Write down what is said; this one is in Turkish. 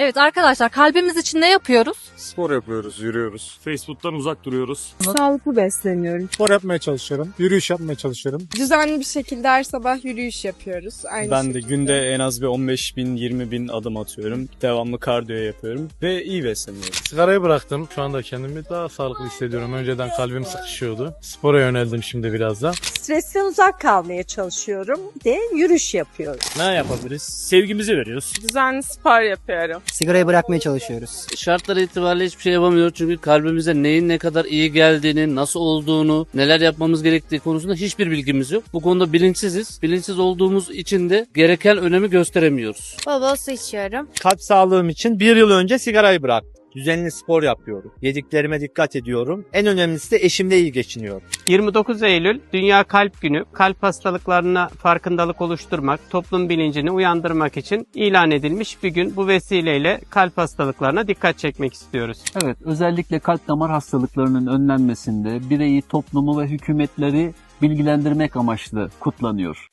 Evet arkadaşlar kalbimiz için ne yapıyoruz? Spor yapıyoruz, yürüyoruz. Facebook'tan uzak duruyoruz. Sağlıklı besleniyorum. Spor yapmaya çalışıyorum. Yürüyüş yapmaya çalışıyorum. Düzenli bir şekilde her sabah yürüyüş yapıyoruz. Aynı Ben de şekilde. günde en az bir 15 bin 20 bin adım atıyorum. Devamlı kardiyo yapıyorum ve iyi besleniyorum. Sigarayı bıraktım. Şu anda kendimi daha sağlıklı hissediyorum. Önceden kalbim sıkışıyordu. Spora yöneldim şimdi biraz da. Stresten uzak kalmaya çalışıyorum. Bir de yürüyüş yapıyorum. Ne yapabiliriz? Sevgimizi veriyoruz. Düzenli spor yapıyorum. Sigarayı bırakmaya çalışıyoruz. Şartlar itibariyle hiçbir şey yapamıyoruz çünkü kalbimize neyin ne kadar iyi geldiğini, nasıl olduğunu, neler yapmamız gerektiği konusunda hiçbir bilgimiz yok. Bu konuda bilinçsiziz. Bilinçsiz olduğumuz için de gereken önemi gösteremiyoruz. Bol bol su içiyorum. Kalp sağlığım için bir yıl önce sigarayı bıraktım. Düzenli spor yapıyorum. Yediklerime dikkat ediyorum. En önemlisi de eşimle iyi geçiniyorum. 29 Eylül Dünya Kalp Günü. Kalp hastalıklarına farkındalık oluşturmak, toplum bilincini uyandırmak için ilan edilmiş bir gün. Bu vesileyle kalp hastalıklarına dikkat çekmek istiyoruz. Evet, özellikle kalp damar hastalıklarının önlenmesinde bireyi, toplumu ve hükümetleri bilgilendirmek amaçlı kutlanıyor.